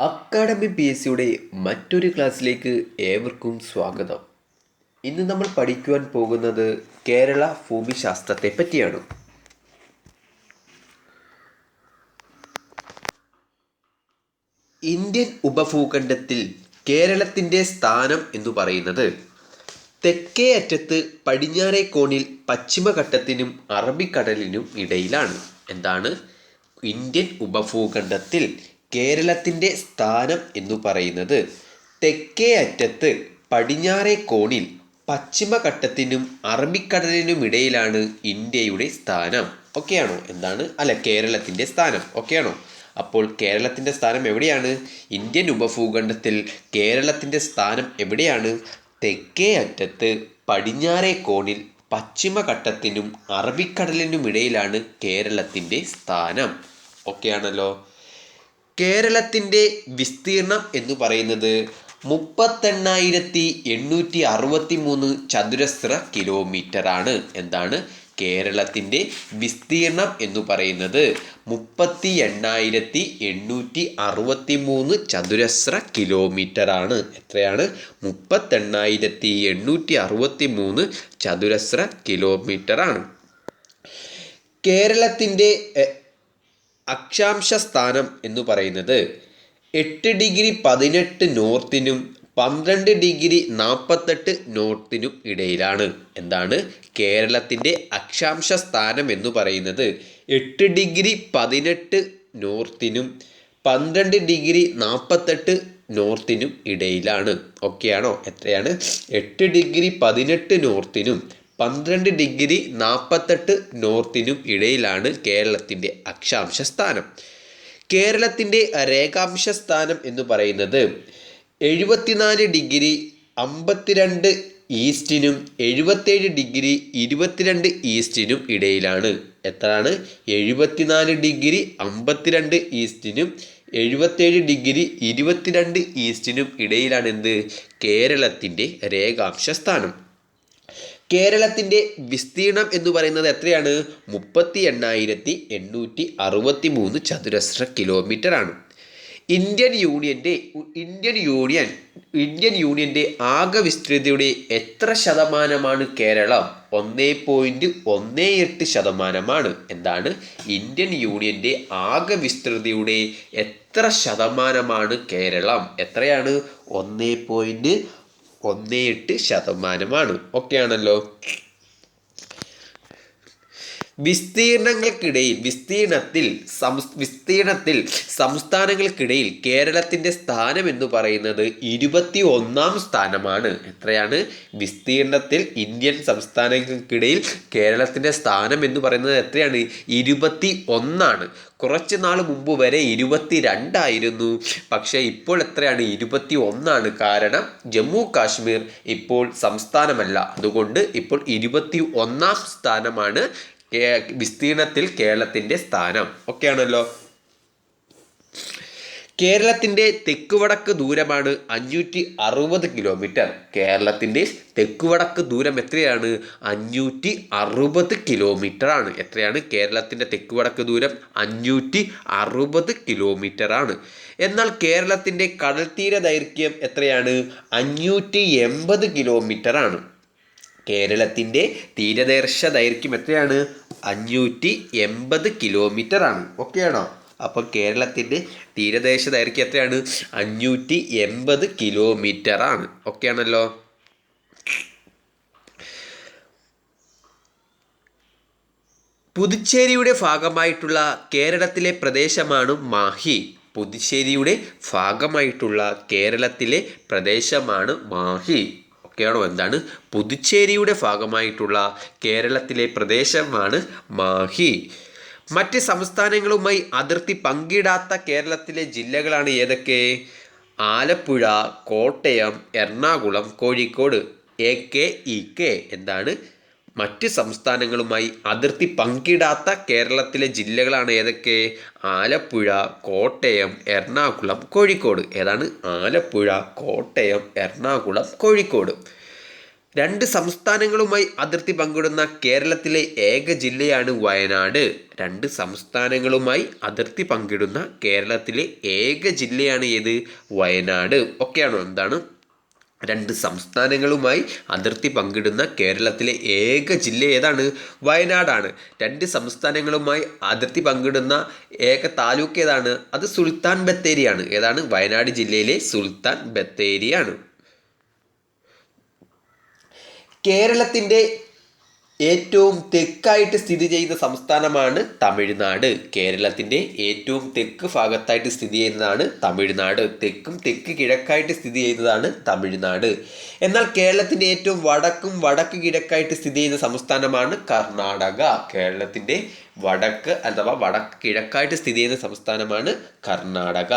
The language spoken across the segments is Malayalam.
അക്കാഡമി പി എസ് സിയുടെ മറ്റൊരു ക്ലാസ്സിലേക്ക് ഏവർക്കും സ്വാഗതം. ഇന്ന് നമ്മൾ പഠിക്കുവാൻ പോകുന്നത് കേരള ഭൂമിശാസ്ത്രത്തെ പറ്റിയാണ്. ഇന്ത്യൻ ഉപഭൂഖണ്ഡത്തിൽ കേരളത്തിന്റെ സ്ഥാനം എന്ന് പറയുന്നത് തെക്കേ അറ്റത്ത് പടിഞ്ഞാറേ കോണിൽ പശ്ചിമഘട്ടത്തിനും അറബിക്കടലിനും ഇടയിലാണ്. എന്താണ്? ഇന്ത്യൻ ഉപഭൂഖണ്ഡത്തിൽ കേരളത്തിന്റെ സ്ഥാനം എന്നു പറയുന്നത് തെക്കേ അറ്റത്ത് പടിഞ്ഞാറേ കോണിൽ പശ്ചിമഘട്ടത്തിനും അറബിക്കടലിനുമിടയിലാണ് ഇന്ത്യയുടെ സ്ഥാനം. ഓക്കെയാണോ എന്താണ്? അല്ല കേരളത്തിന്റെ സ്ഥാനം. ഓക്കെയാണോ അപ്പോൾ കേരളത്തിന്റെ സ്ഥാനം എവിടെയാണ്? ഇന്ത്യൻ ഉപഭൂഖണ്ഡത്തിൽ കേരളത്തിന്റെ സ്ഥാനം എവിടെയാണ്? തെക്കേ അറ്റത്ത് പടിഞ്ഞാറേ കോണിൽ പശ്ചിമഘട്ടത്തിനും അറബിക്കടലിനുമിടയിലാണ് കേരളത്തിന്റെ സ്ഥാനം. ഒക്കെയാണല്ലോ. കേരളത്തിന്റെ വിസ്തീർണം എന്ന് പറയുന്നത് മുപ്പത്തെണ്ണായിരത്തി എണ്ണൂറ്റി അറുപത്തി മൂന്ന് ചതുരശ്ര കിലോമീറ്റർ ആണ് എന്താണ്? കേരളത്തിന്റെ വിസ്തീർണം എന്ന് പറയുന്നത് മുപ്പത്തി എണ്ണായിരത്തി എണ്ണൂറ്റി അറുപത്തി മൂന്ന് ചതുരശ്ര കിലോമീറ്റർ ആണ് എത്രയാണ്? മുപ്പത്തെണ്ണായിരത്തി എണ്ണൂറ്റി അറുപത്തി മൂന്ന് ചതുരശ്ര കിലോമീറ്റർ ആണ് കേരളത്തിന്റെ അക്ഷാംശ സ്ഥാനം എന്ന് പറയുന്നത് എട്ട് ഡിഗ്രി പതിനെട്ട് നോർത്തിനും പന്ത്രണ്ട് ഡിഗ്രി നാൽപ്പത്തെട്ട് നോർത്തിനും ഇടയിലാണ്. എന്താണ്? കേരളത്തിന്റെ അക്ഷാംശ സ്ഥാനം എന്ന് പറയുന്നത് എട്ട് ഡിഗ്രി പതിനെട്ട് നോർത്തിനും പന്ത്രണ്ട് ഡിഗ്രി നാൽപ്പത്തെട്ട് നോർത്തിനും ഇടയിലാണ്. ഓക്കെയാണോ? എത്രയാണ്? എട്ട് ഡിഗ്രി പതിനെട്ട് നോർത്തിനും പന്ത്രണ്ട് ഡിഗ്രി നാൽപ്പത്തെട്ട് നോർത്തിനും ഇടയിലാണ് കേരളത്തിന്റെ അക്ഷാംശ സ്ഥാനം. കേരളത്തിന്റെ രേഖാംശ സ്ഥാനം എന്ന് പറയുന്നത് എഴുപത്തിനാല് ഡിഗ്രി അമ്പത്തിരണ്ട് ഈസ്റ്റിനും എഴുപത്തേഴ് ഡിഗ്രി ഇരുപത്തിരണ്ട് ഈസ്റ്റിനും ഇടയിലാണ്. എത്രയാണ്? എഴുപത്തിനാല് ഡിഗ്രി അമ്പത്തിരണ്ട് ഈസ്റ്റിനും എഴുപത്തേഴ് ഡിഗ്രി ഇരുപത്തിരണ്ട് ഈസ്റ്റിനും ഇടയിലാണ് എന്ത് കേരളത്തിന്റെ രേഖാംശ സ്ഥാനം. കേരളത്തിന്റെ വിസ്തീർണം എന്ന് പറയുന്നത് എത്രയാണ്? മുപ്പത്തി എണ്ണായിരത്തി എണ്ണൂറ്റി അറുപത്തി മൂന്ന് ചതുരശ്ര കിലോമീറ്റർ ആണ് ഇന്ത്യൻ യൂണിയന്റെ ഇന്ത്യൻ യൂണിയൻ ഇന്ത്യൻ യൂണിയന്റെ ആകെ വിസ്തൃതിയുടെ എത്ര ശതമാനമാണ് കേരളം? ഒന്നേ പോയിന്റ് ഒന്നേ എട്ട് ശതമാനമാണ്. എന്താണ്? ഇന്ത്യൻ യൂണിയന്റെ ആകെ വിസ്തൃതിയുടെ എത്ര ശതമാനമാണ് കേരളം? എത്രയാണ്? ഒന്നേ പോയിന്റ് ഒന്നേ എട്ട് ശതമാനമാണ്. ഒക്കെയാണല്ലോ? വിസ്തീർണങ്ങൾക്കിടയിൽ വിസ്തീർണത്തിൽ വിസ്തീർണത്തിൽ സംസ്ഥാനങ്ങൾക്കിടയിൽ കേരളത്തിന്റെ സ്ഥാനം എന്ന് പറയുന്നത് ഇരുപത്തി ഒന്നാം സ്ഥാനമാണ്. എത്രയാണ്? വിസ്തീർണത്തിൽ ഇന്ത്യൻ സംസ്ഥാനങ്ങൾക്കിടയിൽ കേരളത്തിന്റെ സ്ഥാനം എന്ന് പറയുന്നത് എത്രയാണ്? ഇരുപത്തി ഒന്നാണ് കുറച്ച് നാൾ മുമ്പ് വരെ ഇരുപത്തി രണ്ടായിരുന്നു പക്ഷേ ഇപ്പോൾ എത്രയാണ്? ഇരുപത്തി ഒന്നാണ് കാരണം ജമ്മു കാശ്മീർ ഇപ്പോൾ സംസ്ഥാനമല്ല. അതുകൊണ്ട് ഇപ്പോൾ ഇരുപത്തി ഒന്നാം സ്ഥാനമാണ് വിസ്തീർണത്തിൽ കേരളത്തിന്റെ സ്ഥാനം. ഒക്കെയാണല്ലോ. കേരളത്തിന്റെ തെക്കുവടക്ക് ദൂരമാണ് അഞ്ഞൂറ്റി അറുപത് കിലോമീറ്റർ. കേരളത്തിന്റെ തെക്കുവടക്ക് ദൂരം എത്രയാണ്? അഞ്ഞൂറ്റി അറുപത് കിലോമീറ്റർ ആണ് എത്രയാണ്? കേരളത്തിന്റെ തെക്കുവടക്ക് ദൂരം അഞ്ഞൂറ്റി അറുപത് കിലോമീറ്റർ ആണ് എന്നാൽ കേരളത്തിന്റെ കടൽത്തീര ദൈർഘ്യം എത്രയാണ്? അഞ്ഞൂറ്റി എൺപത് കിലോമീറ്റർ ആണ് കേരളത്തിന്റെ തീരദേശ ദൈർഘ്യം എത്രയാണ്? അഞ്ഞൂറ്റി എൺപത് കിലോമീറ്റർ ആണ് ഓക്കെയാണോ? അപ്പോൾ കേരളത്തിന്റെ തീരദേശ ദൈർഘ്യം എത്രയാണ്? അഞ്ഞൂറ്റി എൺപത് കിലോമീറ്റർ ആണ് ഓക്കെയാണല്ലോ? പുതുച്ചേരിയുടെ ഭാഗമായിട്ടുള്ള കേരളത്തിലെ പ്രദേശമാണ് മാഹി. പുതുച്ചേരിയുടെ ഭാഗമായിട്ടുള്ള കേരളത്തിലെ പ്രദേശമാണ് മാഹി. ഒക്കെയാണോ എന്താണ്? പുതുച്ചേരിയുടെ ഭാഗമായിട്ടുള്ള കേരളത്തിലെ പ്രദേശമാണ് മാഹി. മറ്റ് സംസ്ഥാനങ്ങളുമായി അതിർത്തി പങ്കിടാത്ത കേരളത്തിലെ ജില്ലകളാണ് ഏതൊക്കെ? Alappuzha Kottayam Ernakulam Kozhikode A K E K. എന്താണ്? മറ്റ് സംസ്ഥാനങ്ങളുമായി അതിർത്തി പങ്കിടാത്ത കേരളത്തിലെ ജില്ലകളാണ് ഏതൊക്കെ? ആലപ്പുഴ കോട്ടയം എറണാകുളം കോഴിക്കോട്. ഏതാണ്? ആലപ്പുഴ കോട്ടയം എറണാകുളം കോഴിക്കോട്. രണ്ട് സംസ്ഥാനങ്ങളുമായി അതിർത്തി പങ്കിടുന്ന കേരളത്തിലെ ഏക ജില്ലയാണ് വയനാട്. രണ്ട് സംസ്ഥാനങ്ങളുമായി അതിർത്തി പങ്കിടുന്ന കേരളത്തിലെ ഏക ജില്ലയാണ് ഏത്? വയനാട്. ഒക്കെയാണോ? എന്താണ്? രണ്ട് സംസ്ഥാനങ്ങളുമായി അതിർത്തി പങ്കിടുന്ന കേരളത്തിലെ ഏക ജില്ല ഏതാണ്? വയനാടാണ്. രണ്ട് സംസ്ഥാനങ്ങളുമായി അതിർത്തി പങ്കിടുന്ന ഏക താലൂക്ക് ഏതാണ്? അത് സുൽത്താൻ ബത്തേരിയാണ്. ഏതാണ്? വയനാട് ജില്ലയിലെ സുൽത്താൻ ബത്തേരിയാണ്. കേരളത്തിന്റെ ഏറ്റവും തെക്കായിട്ട് സ്ഥിതി ചെയ്യുന്ന സംസ്ഥാനമാണ് തമിഴ്നാട്. കേരളത്തിന്റെ ഏറ്റവും തെക്ക് ഭാഗത്തായിട്ട് സ്ഥിതി ചെയ്യുന്നതാണ് തമിഴ്നാട്. തെക്കും തെക്ക് കിഴക്കായിട്ട് സ്ഥിതി ചെയ്യുന്നതാണ് തമിഴ്നാട്. എന്നാൽ കേരളത്തിന്റെ ഏറ്റവും വടക്കും വടക്ക് കിഴക്കായിട്ട് സ്ഥിതി ചെയ്യുന്ന സംസ്ഥാനമാണ് കർണാടക. കേരളത്തിന്റെ വടക്ക് അഥവാ വടക്ക് കിഴക്കായിട്ട് സ്ഥിതി ചെയ്യുന്ന സംസ്ഥാനമാണ് കർണാടക.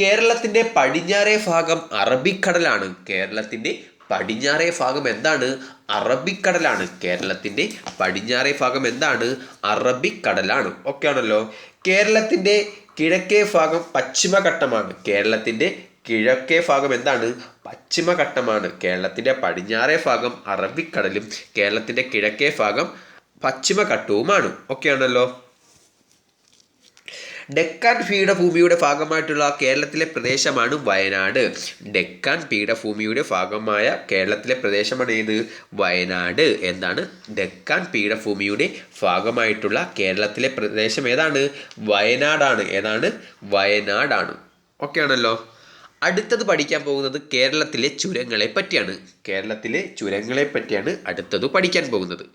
കേരളത്തിന്റെ പടിഞ്ഞാറേ ഭാഗം അറബിക്കടലാണ്. കേരളത്തിന്റെ പടിഞ്ഞാറേ ഭാഗം എന്താണ്? അറബിക്കടലാണ്. കേരളത്തിന്റെ പടിഞ്ഞാറേ ഭാഗം എന്താണ്? അറബിക്കടലാണ്. ഓക്കെ ആണല്ലോ. കേരളത്തിന്റെ കിഴക്കേ ഭാഗം പശ്ചിമഘട്ടമാണ്. കേരളത്തിന്റെ കിഴക്കേ ഭാഗം എന്താണ്? പശ്ചിമഘട്ടമാണ്. കേരളത്തിന്റെ പടിഞ്ഞാറേ ഭാഗം അറബിക്കടലും കേരളത്തിന്റെ കിഴക്കേ ഭാഗം പശ്ചിമഘട്ടവുമാണ്. ഓക്കെ ആണല്ലോ. ഡെക്കാൻ പീഠഭൂമിയുടെ ഭാഗമായിട്ടുള്ള കേരളത്തിലെ പ്രദേശമാണ് വയനാട്. ഡെക്കാൻ പീഠഭൂമിയുടെ ഭാഗമായ കേരളത്തിലെ പ്രദേശമാണ് ഏത്? വയനാട്. എന്താണ്? ഡെക്കാൻ പീഠഭൂമിയുടെ ഭാഗമായിട്ടുള്ള കേരളത്തിലെ പ്രദേശം ഏതാണ്? വയനാടാണ്. ഏതാണ്? വയനാടാണ്. ഓക്കെ ആണല്ലോ. അടുത്തത് പഠിക്കാൻ പോകുന്നത് കേരളത്തിലെ ചുരങ്ങളെ പറ്റിയാണ്. കേരളത്തിലെ ചുരങ്ങളെ പറ്റിയാണ് അടുത്തത് പഠിക്കാൻ പോകുന്നത്.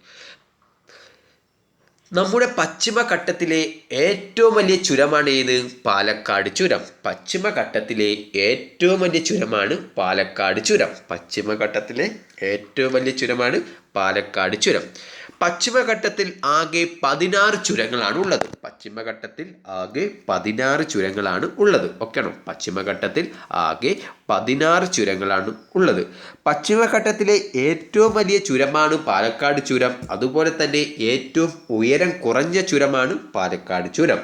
നമ്മുടെ പശ്ചിമഘട്ടത്തിലെ ഏറ്റവും വലിയ ചുരമാണ് ഏത്? പാലക്കാട് ചുരം. പശ്ചിമഘട്ടത്തിലെ ഏറ്റവും വലിയ ചുരമാണ് പാലക്കാട് ചുരം. പശ്ചിമഘട്ടത്തിലെ ഏറ്റവും വലിയ ചുരമാണ് പാലക്കാട് ചുരം. പശ്ചിമഘട്ടത്തിൽ ആകെ പതിനാറ് ചുരങ്ങളാണ് ഉള്ളത്. പശ്ചിമഘട്ടത്തിൽ ആകെ പതിനാറ് ചുരങ്ങളാണ് ഉള്ളത്. ഓക്കെയാണോ പശ്ചിമഘട്ടത്തിൽ ആകെ പതിനാറ് ചുരങ്ങളാണ് ഉള്ളത്. പശ്ചിമഘട്ടത്തിലെ ഏറ്റവും വലിയ ചുരമാണ് പാലക്കാട് ചുരം. അതുപോലെ തന്നെ ഏറ്റവും ഉയരം കുറഞ്ഞ ചുരമാണ് പാലക്കാട് ചുരം.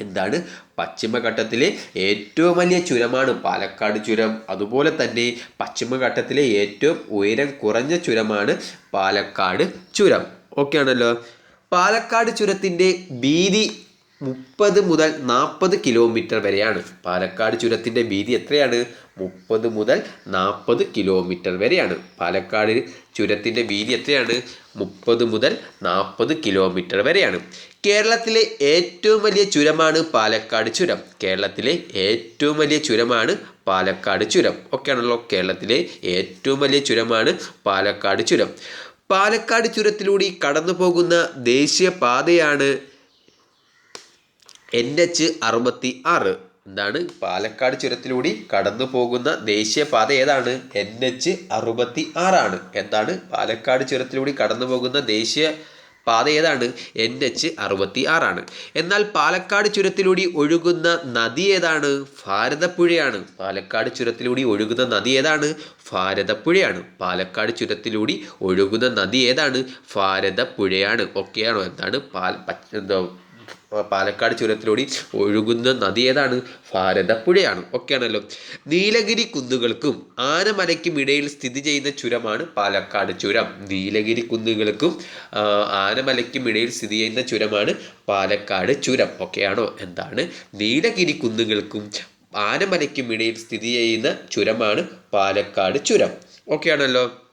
എന്താണ്? പശ്ചിമഘട്ടത്തിലെ ഏറ്റവും വലിയ ചുരമാണ് പാലക്കാട് ചുരം. അതുപോലെ തന്നെ പശ്ചിമഘട്ടത്തിലെ ഏറ്റവും ഉയരം കുറഞ്ഞ ചുരമാണ് പാലക്കാട് ചുരം. ഓക്കെ ആണല്ലോ. പാലക്കാട് ചുരത്തിന്റെ വീതി മുപ്പത് മുതൽ നാൽപ്പത് കിലോമീറ്റർ വരെയാണ്. പാലക്കാട് ചുരത്തിന്റെ വീതി എത്രയാണ്? മുപ്പത് മുതൽ നാൽപ്പത് കിലോമീറ്റർ വരെയാണ്. പാലക്കാട് ചുരത്തിന്റെ വീതി എത്രയാണ്? മുപ്പത് മുതൽ നാൽപ്പത് കിലോമീറ്റർ വരെയാണ്. കേരളത്തിലെ ഏറ്റവും വലിയ ചുരമാണ് പാലക്കാട് ചുരം. കേരളത്തിലെ ഏറ്റവും വലിയ ചുരമാണ് പാലക്കാട് ചുരം. ഒക്കെയാണല്ലോ കേരളത്തിലെ ഏറ്റവും വലിയ ചുരമാണ് പാലക്കാട് ചുരം. പാലക്കാട് ചുരത്തിലൂടെ കടന്നു പോകുന്ന ദേശീയപാതയാണ് എൻ എച്ച് അറുപത്തി ആറ്. എന്താണ്? പാലക്കാട് ചുരത്തിലൂടെ കടന്നു പോകുന്ന ദേശീയപാത ഏതാണ്? എൻ എച്ച് അറുപത്തി ആറാണ്. എന്താണ്? പാലക്കാട് ചുരത്തിലൂടെ കടന്നു പോകുന്ന ദേശീയ പാത ഏതാണ് എൻ എച്ച് അറുപത്തി ആറാണ് എന്നാൽ പാലക്കാട് ചുരത്തിലൂടെ ഒഴുകുന്ന നദി ഏതാണ്? ഭാരതപ്പുഴയാണ്. പാലക്കാട് ചുരത്തിലൂടെ ഒഴുകുന്ന നദി ഏതാണ്? ഭാരതപ്പുഴയാണ്. പാലക്കാട് ചുരത്തിലൂടെ ഒഴുകുന്ന നദി ഏതാണ്? ഭാരതപ്പുഴയാണ്. ഓക്കെയാണോ എന്താണ് പാൽ എന്തോ പാലക്കാട് ചുരത്തിലൂടെ ഒഴുകുന്ന നദി ഏതാണ്? ഭാരതപ്പുഴയാണ്. ഒക്കെയാണല്ലോ. നീലഗിരി കുന്നുകൾക്കും ആനമലയ്ക്കും ഇടയിൽ സ്ഥിതി ചെയ്യുന്ന ചുരമാണ് പാലക്കാട് ചുരം. നീലഗിരി കുന്നുകൾക്കും ആനമലയ്ക്കും ഇടയിൽ സ്ഥിതി ചെയ്യുന്ന ചുരമാണ് പാലക്കാട് ചുരം. ഒക്കെയാണോ? എന്താണ്? നീലഗിരി കുന്നുകൾക്കും ആനമലയ്ക്കും ഇടയിൽ സ്ഥിതി ചെയ്യുന്ന ചുരമാണ് പാലക്കാട് ചുരം. ഒക്കെയാണല്ലോ.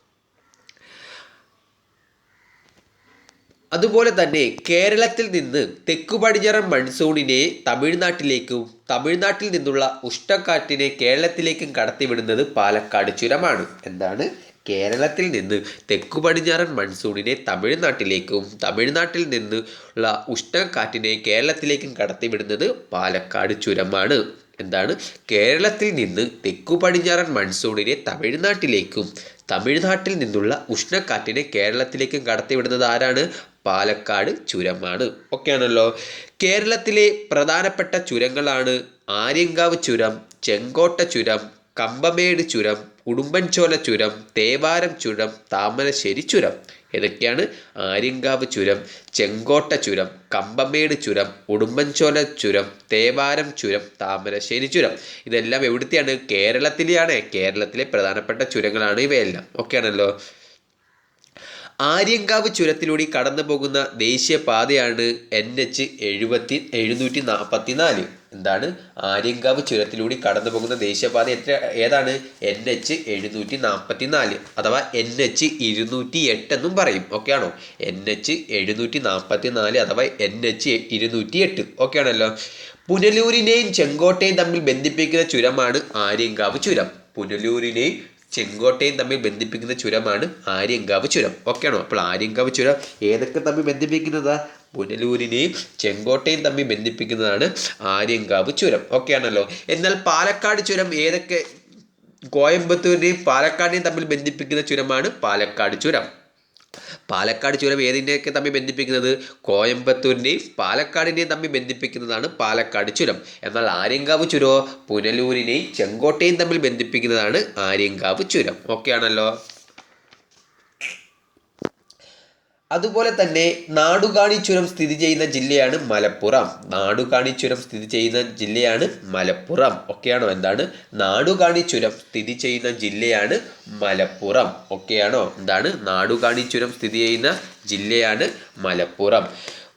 അതുപോലെ തന്നെ കേരളത്തിൽ നിന്ന് തെക്കു പടിഞ്ഞാറൻ മൺസൂണിനെ തമിഴ്നാട്ടിലേക്കും തമിഴ്നാട്ടിൽ നിന്നുള്ള ഉഷ്ണക്കാറ്റിനെ കേരളത്തിലേക്കും കടത്തിവിടുന്നത് പാലക്കാട് ചുരമാണ്. എന്താണ്? കേരളത്തിൽ നിന്ന് തെക്കു പടിഞ്ഞാറൻ മൺസൂണിനെ തമിഴ്നാട്ടിലേക്കും തമിഴ്നാട്ടിൽ നിന്ന് ഉള്ള ഉഷ്ണക്കാറ്റിനെ കേരളത്തിലേക്കും കടത്തിവിടുന്നത് പാലക്കാട് ചുരമാണ്. എന്താണ്? കേരളത്തിൽ നിന്ന് തെക്കു പടിഞ്ഞാറൻ മൺസൂണിനെ തമിഴ്നാട്ടിലേക്കും തമിഴ്നാട്ടിൽ നിന്നുള്ള ഉഷ്ണക്കാറ്റിനെ കേരളത്തിലേക്കും കടത്തിവിടുന്നത് ആരാണ്? പാലക്കാട് ചുരമാണ്. ഒക്കെയാണല്ലോ. കേരളത്തിലെ പ്രധാനപ്പെട്ട ചുരങ്ങളാണ് ആര്യങ്കാവ് ചുരം ചെങ്കോട്ട ചുരം കമ്പമേട് ചുരം ഉടുമ്പൻചോല ചുരം തേവാരം ചുരം താമരശ്ശേരി ചുരം. ഏതൊക്കെയാണ്? ആര്യങ്കാവ് ചുരം ചെങ്കോട്ട ചുരം കമ്പമേട് ചുരം ഉടുമ്പൻചോല ചുരം തേവാരം ചുരം താമരശ്ശേരി ചുരം. ഇതെല്ലാം എവിടുത്തെയാണ്? കേരളത്തിലെയാണ്. കേരളത്തിലെ പ്രധാനപ്പെട്ട ചുരങ്ങളാണ് ഇവയെല്ലാം. ഓക്കെ ആണല്ലോ ആര്യങ്കാവ് ചുരത്തിലൂടെ കടന്നു പോകുന്ന ദേശീയപാതയാണ് എൻ എച്ച് എഴുപത്തി എഴുന്നൂറ്റി നാൽപ്പത്തി നാല് എന്താണ് ആര്യങ്കാവ് ചുരത്തിലൂടെ കടന്നു പോകുന്ന ദേശീയപാത എത്ര ഏതാണ്? എൻ എച്ച് എഴുന്നൂറ്റി നാൽപ്പത്തി നാല് അഥവാ എൻ എച്ച് ഇരുന്നൂറ്റി എട്ട് എന്നും പറയും. ഓക്കെ ആണോ? എൻ എച്ച് എഴുന്നൂറ്റി നാൽപ്പത്തി നാല് അഥവാ എൻ എച്ച് ഇരുന്നൂറ്റി എട്ട് ഓക്കെ ആണല്ലോ. പുനലൂരിനെയും ചെങ്കോട്ടയും തമ്മിൽ ബന്ധിപ്പിക്കുന്ന ചുരമാണ് ആര്യങ്കാവ് ചുരം. പുനലൂരിനെയും ചെങ്കോട്ടയും തമ്മിൽ ബന്ധിപ്പിക്കുന്ന ചുരമാണ് ആര്യങ്കാവ് ചുരം. ഓക്കെ ആണോ? അപ്പോൾ ആര്യങ്കാവ് ചുരം ഏതൊക്കെ തമ്മിൽ ബന്ധിപ്പിക്കുന്നതാ? പുനലൂരിനെയും ചെങ്കോട്ടയും തമ്മിൽ ബന്ധിപ്പിക്കുന്നതാണ് ആര്യങ്കാവ് ചുരം. ഓക്കെ ആണല്ലോ എന്നാൽ പാലക്കാട് ചുരം ഏതൊക്കെ കോയമ്പത്തൂരിനെയും പാലക്കാടിനെയും തമ്മിൽ ബന്ധിപ്പിക്കുന്ന ചുരമാണ് പാലക്കാട് ചുരം. പാലക്കാട് ചുരം ഏതിന്റെയൊക്കെ തമ്മിൽ ബന്ധിപ്പിക്കുന്നത്? കോയമ്പത്തൂരിനെയും പാലക്കാടിനെയും തമ്മിൽ ബന്ധിപ്പിക്കുന്നതാണ് പാലക്കാട് ചുരം. എന്നാൽ ആര്യങ്കാവ് ചുരമോ പുനലൂരിനെയും ചെങ്കോട്ടയും തമ്മിൽ ബന്ധിപ്പിക്കുന്നതാണ് ആര്യങ്കാവ് ചുരം. ഓക്കെ ആണല്ലോ അതുപോലെ തന്നെ നാടുകാണി ചുരം സ്ഥിതി ചെയ്യുന്ന ജില്ലയാണ് മലപ്പുറം. നാടുകാണി ചുരം സ്ഥിതി ചെയ്യുന്ന ജില്ലയാണ് മലപ്പുറം. ഒക്കെയാണോ എന്താണ്? നാടുകാണി ചുരം സ്ഥിതി ചെയ്യുന്ന ജില്ലയാണ് മലപ്പുറം. ഒക്കെയാണോ? എന്താണ്? നാടുകാണി ചുരം സ്ഥിതി ചെയ്യുന്ന ജില്ലയാണ് മലപ്പുറം.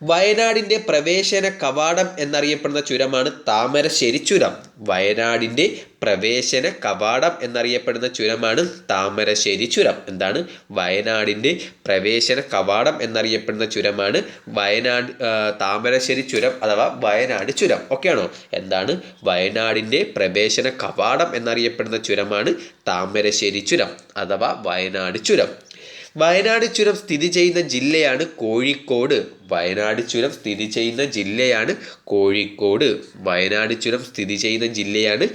വയനാടിന്റെ പ്രവേശന കവാടം എന്നറിയപ്പെടുന്ന ചുരമാണ് താമരശ്ശേരി ചുരം. വയനാടിന്റെ പ്രവേശന കവാടം എന്നറിയപ്പെടുന്ന ചുരമാണ് താമരശ്ശേരി ചുരം. എന്താണ്? വയനാടിന്റെ പ്രവേശന കവാടം എന്നറിയപ്പെടുന്ന ചുരമാണ് വയനാട് താമരശ്ശേരി ചുരം അഥവാ വയനാട് ചുരം. ഓക്കെയാണോ എന്താണ്? വയനാടിന്റെ പ്രവേശന കവാടം എന്നറിയപ്പെടുന്ന ചുരമാണ് താമരശ്ശേരി ചുരം അഥവാ വയനാട് ചുരം. വയനാട് ചുരം സ്ഥിതി ചെയ്യുന്ന ജില്ലയാണ് കോഴിക്കോട്. വയനാട് ചുരം സ്ഥിതി ചെയ്യുന്ന ജില്ലയാണ് കോഴിക്കോട്. വയനാട് ചുരം സ്ഥിതി ചെയ്യുന്ന ജില്ലയാണ്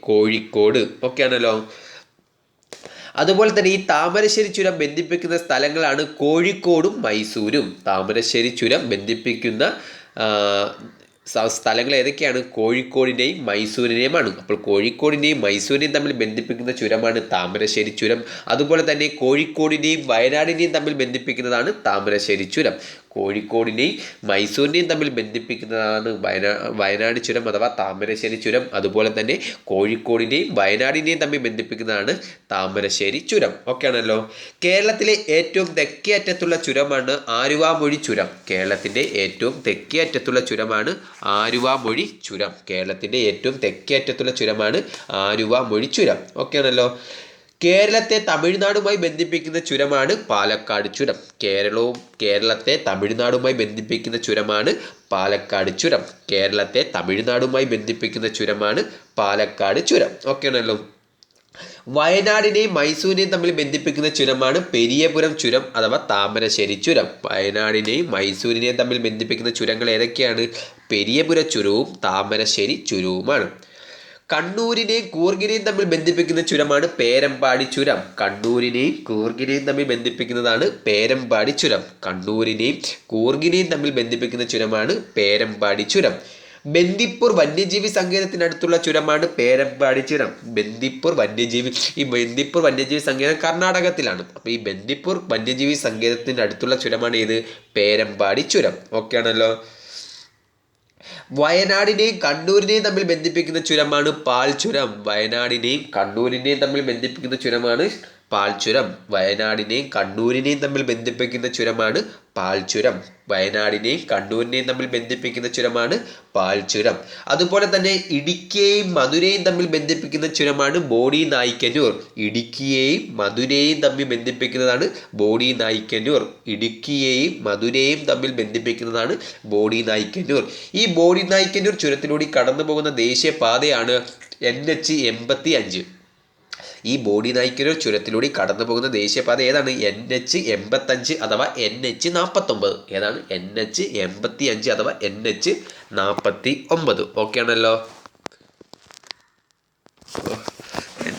കോഴിക്കോട്. ഓക്കെ ആണല്ലോ അതുപോലെ തന്നെ ഈ താമരശ്ശേരി ചുരം ബന്ധിപ്പിക്കുന്ന സ്ഥലങ്ങളാണ് കോഴിക്കോടും മൈസൂരും. താമരശ്ശേരി ചുരം ബന്ധിപ്പിക്കുന്ന സ്ഥലങ്ങൾ ഏതൊക്കെയാണ്? കോഴിക്കോടിനെയും മൈസൂരിനെയുമാണ് അപ്പോൾ കോഴിക്കോടിനെയും മൈസൂരിനെയും തമ്മിൽ ബന്ധിപ്പിക്കുന്ന ചുരമാണ് താമരശ്ശേരി ചുരം. അതുപോലെ തന്നെ കോഴിക്കോടിനെയും വയനാടിനെയും തമ്മിൽ ബന്ധിപ്പിക്കുന്നതാണ് താമരശ്ശേരി ചുരം. കോഴിക്കോടിനെയും മൈസൂരിനെയും തമ്മിൽ ബന്ധിപ്പിക്കുന്നതാണ് വയനാ വയനാട് ചുരം അഥവാ താമരശ്ശേരി ചുരം. അതുപോലെ തന്നെ കോഴിക്കോടിനെയും വയനാടിനെയും തമ്മിൽ ബന്ധിപ്പിക്കുന്നതാണ് താമരശ്ശേരി ചുരം. ഓക്കെ ആണല്ലോ കേരളത്തിലെ ഏറ്റവും തെക്കേ അറ്റത്തുള്ള ചുരമാണ് ആരുവാമൊഴി ചുരം. കേരളത്തിന്റെ ഏറ്റവും തെക്കേ അറ്റത്തുള്ള ചുരമാണ് ആരുവാമൊഴി ചുരം. കേരളത്തിന്റെ ഏറ്റവും തെക്കേ അറ്റത്തുള്ള ചുരമാണ് ആരുവാമൊഴി ചുരം. ഓക്കെ ആണല്ലോ കേരളത്തെ തമിഴ്നാടുമായി ബന്ധിപ്പിക്കുന്ന ചുരമാണ് പാലക്കാട് ചുരം. കേരളവും കേരളത്തെ തമിഴ്നാടുമായി ബന്ധിപ്പിക്കുന്ന ചുരമാണ് പാലക്കാട് ചുരം. കേരളത്തെ തമിഴ്നാടുമായി ബന്ധിപ്പിക്കുന്ന ചുരമാണ് പാലക്കാട് ചുരം. ഓക്കെ ആണല്ലോ. വയനാടിനെയും മൈസൂരിനെയും തമ്മിൽ ബന്ധിപ്പിക്കുന്ന ചുരമാണ് പെരിയപുരം ചുരം അഥവാ താമരശ്ശേരി ചുരം. വയനാടിനെയും മൈസൂരിനെയും തമ്മിൽ ബന്ധിപ്പിക്കുന്ന ചുരങ്ങൾ ഏതൊക്കെയാണ്? പെരിയപുര ചുരവും താമരശ്ശേരി ചുരവുമാണ്. കണ്ണൂരിനെയും കൂർഗിനെയും തമ്മിൽ ബന്ധിപ്പിക്കുന്ന ചുരമാണ് പേരമ്പാടി ചുരം. കണ്ണൂരിനെയും കൂർഗിനെയും തമ്മിൽ ബന്ധിപ്പിക്കുന്നതാണ് പേരമ്പാടി ചുരം. കണ്ണൂരിനെയും കൂർഗിനെയും തമ്മിൽ ബന്ധിപ്പിക്കുന്ന ചുരമാണ് പേരമ്പാടി ചുരം. ബന്ദിപ്പൂർ വന്യജീവി സങ്കേതത്തിനടുത്തുള്ള ചുരമാണ് പേരമ്പാടി ചുരം. ബന്ദിപ്പൂർ വന്യജീവി ഈ ബന്ദിപ്പൂർ വന്യജീവി സങ്കേതം കർണാടകത്തിലാണ്. അപ്പോൾ ഈ ബന്ദിപ്പൂർ വന്യജീവി സങ്കേതത്തിന്റെ അടുത്തുള്ള ചുരമാണ് ഏത്? പേരമ്പാടി ചുരം. ഓക്കെ ആണല്ലോ വയനാടിനെയും കണ്ണൂരിനെയും തമ്മിൽ ബന്ധിപ്പിക്കുന്ന ചുരമാണ് പാൽ ചുരം വയനാടിനെയും കണ്ണൂരിനെയും തമ്മിൽ ബന്ധിപ്പിക്കുന്ന ചുരമാണ് പാൽ ചുരം വയനാടിനെയും കണ്ണൂരിനെയും തമ്മിൽ ബന്ധിപ്പിക്കുന്ന ചുരമാണ് പാൽ ചുരം വയനാടിനെയും കണ്ണൂരിനെയും തമ്മിൽ ബന്ധിപ്പിക്കുന്ന ചുരമാണ് പാൽ ചുരം അതുപോലെ തന്നെ ഇടുക്കിയെയും മധുരയും തമ്മിൽ ബന്ധിപ്പിക്കുന്ന ചുരമാണ് ബോഡി നായിക്കന്നൂർ. ഇടുക്കിയെയും മധുരയും തമ്മിൽ ബന്ധിപ്പിക്കുന്നതാണ് ബോഡി നായിക്കന്നൂർ. ഇടുക്കിയെയും മധുരയും തമ്മിൽ ബന്ധിപ്പിക്കുന്നതാണ് ബോഡി നായിക്കന്നൂർ. ഈ ബോഡി നായിക്കന്നൂർ ചുരത്തിലൂടെ കടന്നു പോകുന്ന ദേശീയപാതയാണ് എൻ എച്ച് എൺപത്തി അഞ്ച് ഈ ബോഡി നായ്ക്കന്നൂർ ചുരത്തിലൂടെ കടന്നു പോകുന്ന ദേശീയപാത ഏതാണ്? എൻ എച്ച് എൺപത്തഞ്ച് അഥവാ എൻ എച്ച് നാൽപ്പത്തൊമ്പത് ഏതാണ്? എൻ എച്ച് എൺപത്തി അഞ്ച് അഥവാ എൻ എച്ച് നാൽപ്പത്തി ഒമ്പത് ഓക്കെ ആണല്ലോ